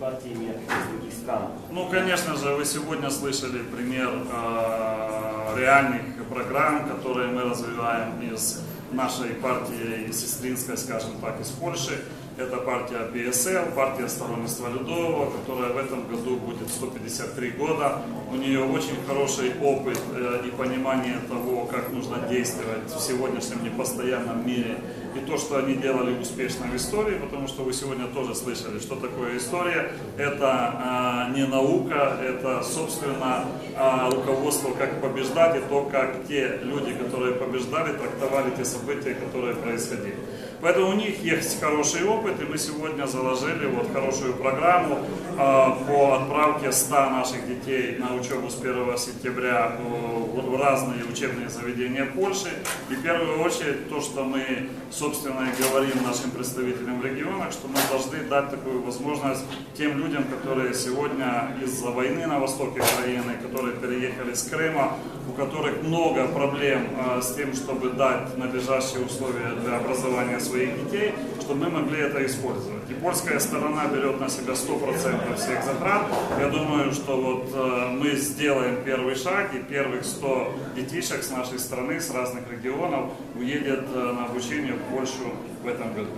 из других стран. Ну, конечно же, вы сегодня слышали пример э, реальных программ, которые мы развиваем из нашей партии сестринской, скажем так, из Польши. Это партия PSL, партия сторонничества Людового, которая в этом году будет 153 года. У нее очень хороший опыт э, и понимание того, как нужно действовать в сегодняшнем непостоянном мире. И то, что они делали успешно в истории, потому что вы сегодня тоже слышали, что такое история. Это э, не наука, это, собственно, э, руководство, как побеждать, и то, как те люди, которые побеждали, трактовали те события, которые происходили. Поэтому у них есть хороший опыт, и мы сегодня заложили вот хорошую программу э, по отправке 100 наших детей на учебу с 1 сентября в, в разные учебные заведения Польши. И в первую очередь то, что мы, собственно, и говорим нашим представителям в регионах, что мы должны дать такую возможность тем людям, которые сегодня из-за войны на востоке Украины, которые переехали с Крыма, у которых много проблем э, с тем, чтобы дать надлежащие условия для образования своих детей, что мы могли это использовать. И польская сторона берет на себя 100% всех затрат. Я думаю, что вот э, мы сделаем первый шаг, и первых 100 детишек с нашей страны, с разных регионов, уедет э, на обучение в Польшу в этом году.